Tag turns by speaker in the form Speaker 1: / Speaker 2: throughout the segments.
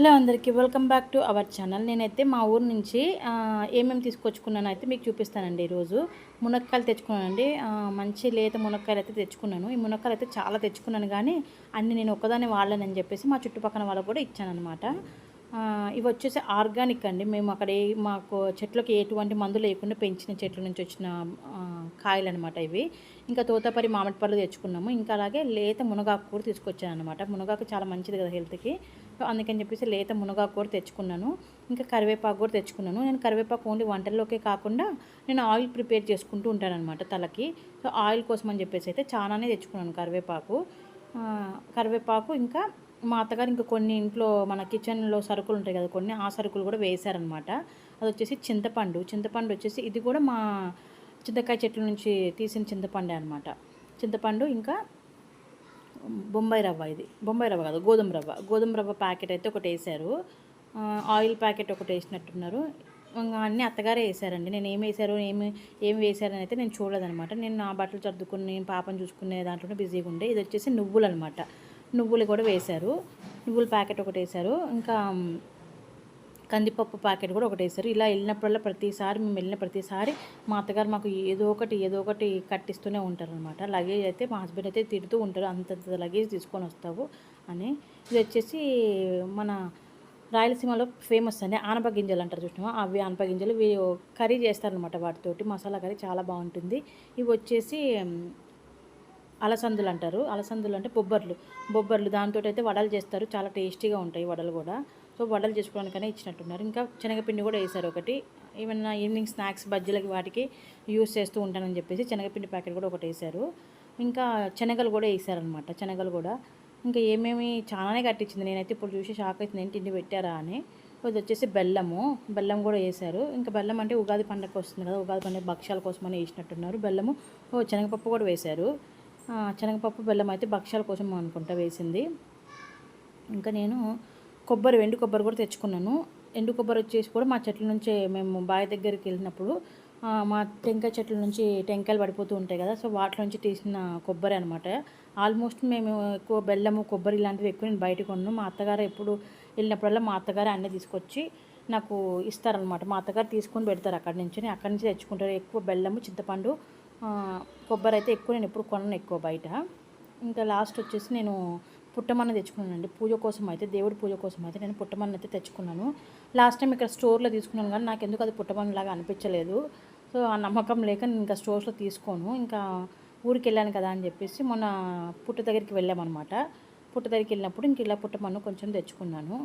Speaker 1: Hello అందరికీ welcome back to our channel. నేనైతే మా ఊరు నుంచి ఏమేమి తీసుకొచ్చుకున్నాను అయితే మీకు చూపిస్తానండి ఈరోజు. మునక్కాయలు తెచ్చుకున్నానండి. మంచి లేత మునక్కాయలు అయితే తెచ్చుకున్నాను. ఈ మునక్కాయలు అయితే చాలా తెచ్చుకున్నాను కానీ అన్ని నేను ఒక్కదాన్ని వాడలేనని చెప్పేసి మా చుట్టుపక్కల వాళ్ళకు కూడా ఇచ్చానమాట ఇవి వచ్చేసి ఆర్గానిక్ అండి. మేము అక్కడ మాకు చెట్లకు ఎటువంటి మందులు లేకుండా పెంచిన చెట్ల నుంచి వచ్చిన కాయలు అనమాట ఇవి. ఇంకా తోతపరి మామిడి పళ్ళు తెచ్చుకున్నాము. ఇంకా అలాగే లేత మునగాకు కూడా తీసుకొచ్చాను అనమాట మునగాకు చాలా మంచిది కదా హెల్త్కి సో అందుకని చెప్పేసి లేత మునగాకు కూడా తెచ్చుకున్నాను. ఇంకా కరివేపాకు కూడా తెచ్చుకున్నాను. నేను కరివేపాకు ఓన్లీ వంటల్లోకే కాకుండా నేను ఆయిల్ ప్రిపేర్ చేసుకుంటూ ఉంటాను అనమాట తలకి. సో ఆయిల్ కోసం అని చెప్పేసి అయితే చాలానే తెచ్చుకున్నాను కరివేపాకు. కరివేపాకు ఇంకా మా అత్తగారు ఇంకా కొన్ని ఇంట్లో మన కిచెన్లో సరుకులు ఉంటాయి కదా కొన్ని ఆ సరుకులు కూడా వేశారనమాట అది వచ్చేసి చింతపండు. చింతపండు వచ్చేసి ఇది కూడా మా చింతకాయ చెట్ల నుంచి తీసిన చింతపండే అనమాట చింతపండు ఇంకా బొంబాయి రవ్వ ఇది. బొంబాయి రవ్వ కాదు గోధుమ రవ్వ. గోధుమ రవ్వ ప్యాకెట్ అయితే ఒకటి వేశారు ఆయిల్ ప్యాకెట్ ఒకటి వేసినట్టున్నారు. ఇంకా అన్నీ అత్తగారే వేసారండి. నేను ఏం వేశారు ఏమి ఏం వేశారని అయితే నేను చూడలేదనమాట నేను నా బట్టలు సర్దుకుని నేను పాపను చూసుకునే దాంట్లోనే బిజీగా ఉండే. ఇది వచ్చేసి నువ్వులు అనమాట నువ్వులు కూడా వేశారు నువ్వుల ప్యాకెట్ ఒకటి వేశారు ఇంకా కందిపప్పు ప్యాకెట్ కూడా ఒకటి వేశారు. ఇలా వెళ్ళినప్పుడల్లా ప్రతిసారి మేము వెళ్ళిన ప్రతిసారి మా అత్తగారు మాకు ఏదో ఒకటి ఏదో ఒకటి కట్టిస్తూనే ఉంటారు అనమాట లగేజ్ అయితే మా హస్బెండ్ అయితే తిడుతూ ఉంటారు అంతంత లగేజ్ తీసుకొని వస్తావు అని. ఇది వచ్చేసి మన రాయలసీమలో ఫేమస్ అండి. ఆనప గింజలు అంటారు చూసినామా అవి ఆనప గింజలు. ఇవి కర్రీ చేస్తారనమాట వాటితోటి. మసాలా కర్రీ చాలా బాగుంటుంది. ఇవి వచ్చేసి అలసందులు అంటారు. అలసందులు అంటే బొబ్బర్లు. బొబ్బర్లు దాంతో అయితే వడలు చేస్తారు. చాలా టేస్టీగా ఉంటాయి వడలు కూడా. సో వడలు చేసుకోవడానికనే ఇచ్చినట్టున్నారు. ఇంకా శనగపిండి కూడా వేశారు ఒకటి. ఏమన్నా ఈవినింగ్ స్నాక్స్ బజ్జీలకి వాటికి యూస్ చేస్తూ ఉంటానని చెప్పేసి శనగపిండి ప్యాకెట్ కూడా ఒకటి వేశారు. ఇంకా శనగలు కూడా వేసారనమాట శనగలు కూడా. ఇంకా ఏమేమి చాలానే కట్టించింది. నేనైతే ఇప్పుడు చూసి షాక్ అవుతుంది. ఏంటి ఇన్ని పెట్టారా అని. ఇది వచ్చేసి బెల్లము. బెల్లం కూడా వేశారు. ఇంకా బెల్లం అంటే ఉగాది పండగ వస్తుంది కదా ఉగాది పండుగ భక్ష్యాల కోసమని వేసినట్టున్నారు. బెల్లము ఓ శనగపప్పు కూడా వేశారు. శనగపప్పు బెల్లం అయితే భక్ష్యాల కోసం అనుకుంటా వేసింది. ఇంకా నేను కొబ్బరి ఎండు కొబ్బరి కూడా తెచ్చుకున్నాను. ఎండు కొబ్బరి వచ్చేసి కూడా మా చెట్ల నుంచే మేము బావి దగ్గరికి వెళ్ళినప్పుడు మా టెంకాయ చెట్ల నుంచి టెంకాయలు పడిపోతూ ఉంటాయి కదా సో వాటి నుంచి తీసిన కొబ్బరి అనమాట ఆల్మోస్ట్ మేము ఎక్కువ బెల్లము కొబ్బరి ఇలాంటివి ఎక్కువ నేను బయట కొన్నాను మా అత్తగారు ఎప్పుడు వెళ్ళినప్పుడల్లా మా అత్తగారు అన్నీ తీసుకొచ్చి నాకు ఇస్తారనమాట మా అత్తగారు తీసుకొని పెడతారు అక్కడి నుంచి. అక్కడి నుంచి తెచ్చుకుంటారు ఎక్కువ బెల్లము చింతపండు కొబ్బరి అయితే ఎక్కువ నేను ఎప్పుడు కొనను ఎక్కువ బయట. ఇంకా లాస్ట్ వచ్చేసి నేను పుట్టమన్న తెచ్చుకున్నానండి. పూజ కోసం అయితే దేవుడి పూజ కోసం అయితే నేను పుట్టమన్న అయితే తెచ్చుకున్నాను. లాస్ట్ టైం ఇక్కడ స్టోర్లో తీసుకున్నాను కానీ నాకు ఎందుకు అది పుట్టమన్న లాగా అనిపించలేదు. సో ఆ నమ్మకం లేక నేను ఇంకా స్టోర్స్లో తీసుకోను. ఇంకా ఊరికి వెళ్ళాను కదా అని చెప్పేసి మొన్న పుట్ట దగ్గరికి వెళ్ళామన్నమాట. పుట్ట దగ్గరికి వెళ్ళినప్పుడు ఇంక ఇలా పుట్టమన్ను కొంచెం తెచ్చుకున్నాను.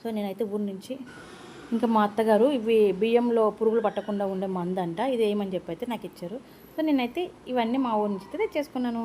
Speaker 1: సో నేనైతే ఊరి నుంచి ఇంకా మా అత్తగారు ఇవి బియ్యంలో పురుగులు పట్టకుండా ఉండే మందంట అంట ఇది ఏమని చెప్పి అయితే నాకు ఇచ్చారు. సో నేనైతే ఇవన్నీ మా ఊరి నుంచి అయితే తెచ్చేసుకున్నాను.